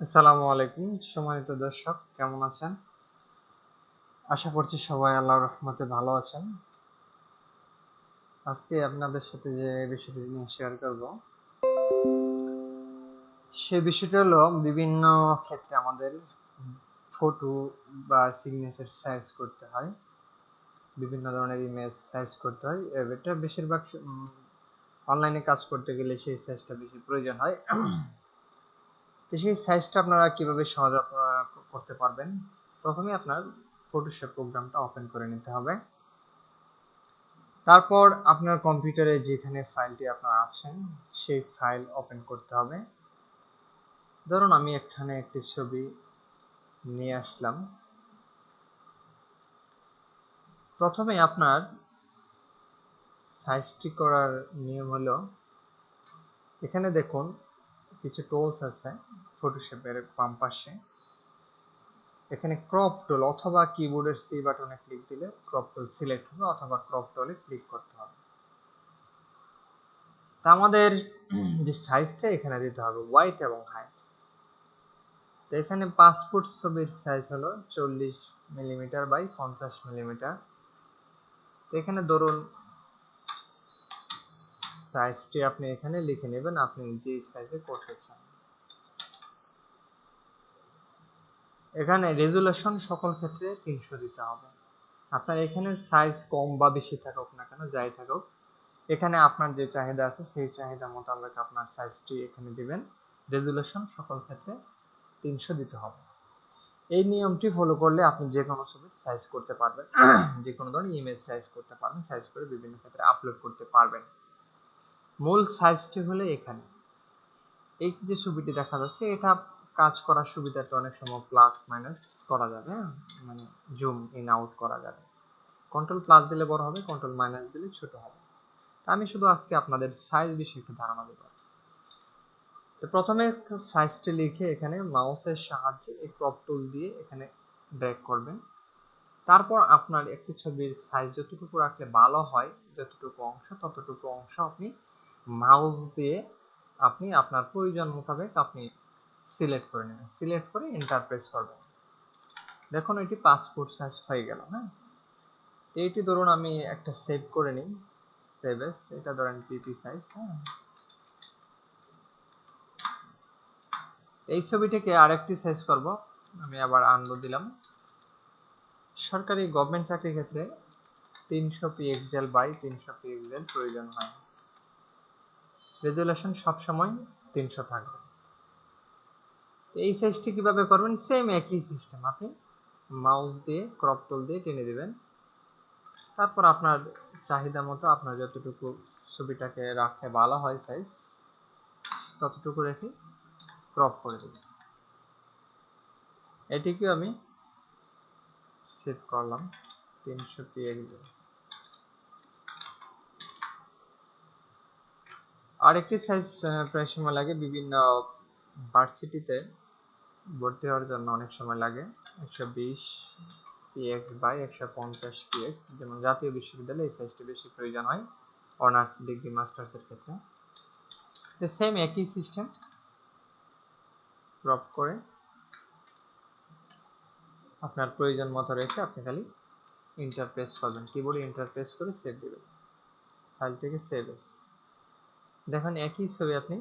আসসালামু আলাইকুম, সম্মানিত দর্শক, কেমন আছেন? আশা করছি সবাই আল্লাহর রহমতে ভালো আছেন। আজকে আপনাদের সাথে যে বিষয়টি নিয়ে শেয়ার করব, সে বিষয়টা হলো বিভিন্ন ক্ষেত্রে আমাদের ফটো বা সিগনেচার সাইজ করতে হয়। বিভিন্ন ধরনের ইমেজ সাইজ করতে হয়। এটা বেশিরভাগ অনলাইনে কাজ করতে গেলে সেই সাইজটা বেশি প্রয়োজন হয়। সেই সাইজটা আপনারা কীভাবে সহজে করতে পারবেন? প্রথমে আপনার ফটোশপ প্রোগ্রামটা ওপেন করে নিতে হবে। তারপর আপনার কম্পিউটারে যেখানে ফাইলটি আপনার আছেন সেই ফাইল ওপেন করতে হবে। ধরুন আমি এখানে একটি ছবি নিয়ে আসলাম। প্রথমে আপনার সাইজটি করার নিয়ম হলো, এখানে দেখুন কিছু টুলস আছে ফটোশপের বাম পাশে। এখানে ক্রপ টুল অথবা কিবোর্ডের সি বাটনে ক্লিক দিলে ক্রপ টুল সিলেক্ট হবে অথবা ক্রপ টুলে ক্লিক করতে হবে। তা আমাদের যে সাইজটা এখানে দিতে হবে হোয়াইট এবং হাইট তো এখানে পাসপোর্ট ছবির সাইজ হলো চল্লিশ মিলিমিটার বাই পঞ্চাশ মিলিমিটার এখানে ধরুন সাইজটি আপনি এখানে লিখে নেবেন, আপনি যে সাইজে করতে চান। এখানে রেজুলেশন সকল ক্ষেত্রে তিনশো দিতে হবে। আপনার এখানে সাইজ কম বা বেশি থাকুক না কেন, যাই থাকুক, এখানে আপনার যে চাহিদা আছে, সেই চাহিদা মোতাবেক আপনার সাইজটি এখানে দিবেন। রেজুলেশন সকল ক্ষেত্রে তিনশো দিতে হবে। এই নিয়মটি ফলো করলে আপনি যে কোনো ছবির সাইজ করতে পারবেন। যে কোনো ধরনের ইমেজ সাইজ করতে পারবেন সাইজ করে বিভিন্ন ক্ষেত্রে আপলোড করতে পারবেন। মূল সাইজটি হলে এখানে। এই যে ছবিটি দেখা যাচ্ছে, এটা কাজ করার সুবিধাতে অনেক সময় প্লাস মাইনাস করা যাবে হ্যাঁ? মানে জুম ইন আউট করা যাবে। কন্ট্রোল প্লাস দিলে বড় হবে কন্ট্রোল মাইনাস দিলে ছোট হবে। আমি শুধু আজকে আপনাদের সাইজ বিষয়ে একটু ধারণা দেব। তো প্রথমে সাইজটি লিখে এখানে মাউসের সাহায্যে এই ক্রপ টুল দিয়ে এখানে ড্র্যাগ করবেন। তারপর আপনার একটি ছবির সাইজ যতটুকু রাখলে ভালো হয়, যতটুকু অংশ, ততটুকু অংশ আপনি মাউস দিয়ে আপনি আপনার প্রয়োজন মোতাবেক আপনি সিলেক্ট করে নেবেন। সিলেক্ট করে এন্টার প্রেস করবেন। দেখুন, এটি পাসপোর্ট সাইজ হয়ে গেল হ্যাঁ? এইটি ধরুন, আমি একটা সেভ করে নিই। সেভ এস এটা ধরেন পিপি সাইজ হ্যাঁ? এই ছবিটিকে আরেকটি সাইজ করব। আমি আবার আনলো দিলাম। সরকারি গভর্নমেন্ট চাকরির ক্ষেত্রে তিনশো পিএক্সেল বাই তিনশো পিএক্সেল প্রয়োজন হয়। রেজুলেশন সবসময় তিনশো থাকবে। এই সাইজটি কীভাবে করবেন? সেম একই সিস্টেম আপনি মাউস দিয়ে ক্রপ টুল দিয়ে টেনে দিবেন। তারপর আপনার চাহিদা মতো আপনার যতটুকু ছবিটাকে রাখতে ভালো হয় সাইজ ততটুকু রেখে ক্রপ করে দেবেন। এটিকে আমি সেভ করলাম। তিনশো পিএক্সেল আরেকটি সাইজ প্রায় সময় লাগে। বিভিন্ন ভার্সিটিতে ভর্তি হওয়ার জন্য অনেক সময় লাগে। একশো বিশ পিএক্স বাই একশো পঞ্চাশ পিএক্স যেমন জাতীয় বিশ্ববিদ্যালয়ে এই সাইজটি বেশি প্রয়োজন হয় অনার্স ডিগ্রি মাস্টার্সের ক্ষেত্রে। সেম একই সিস্টেম ক্রপ করে আপনার প্রয়োজন মতো রেখে আপনি খালি ইন্টারপ্রেস করবেন কিবোর্ডে ইন্টারপ্রেস করে সেভ দেবেন। ফাইল থেকে সেভ এস দেখেন একই ছবি আপনি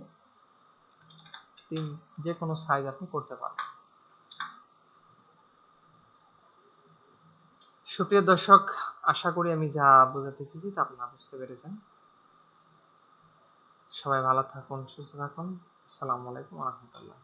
তিন, যে কোনো সাইজ আপনি করতে পারেন। সুপ্রিয় দর্শক, আশা করি আমি যা বোঝাতে চেয়েছি তা আপনারা বুঝতে পেরেছেন। সবাই ভালো থাকুন, সুস্থ থাকুন। আসসালামু আলাইকুম রহমতুল্লাহ।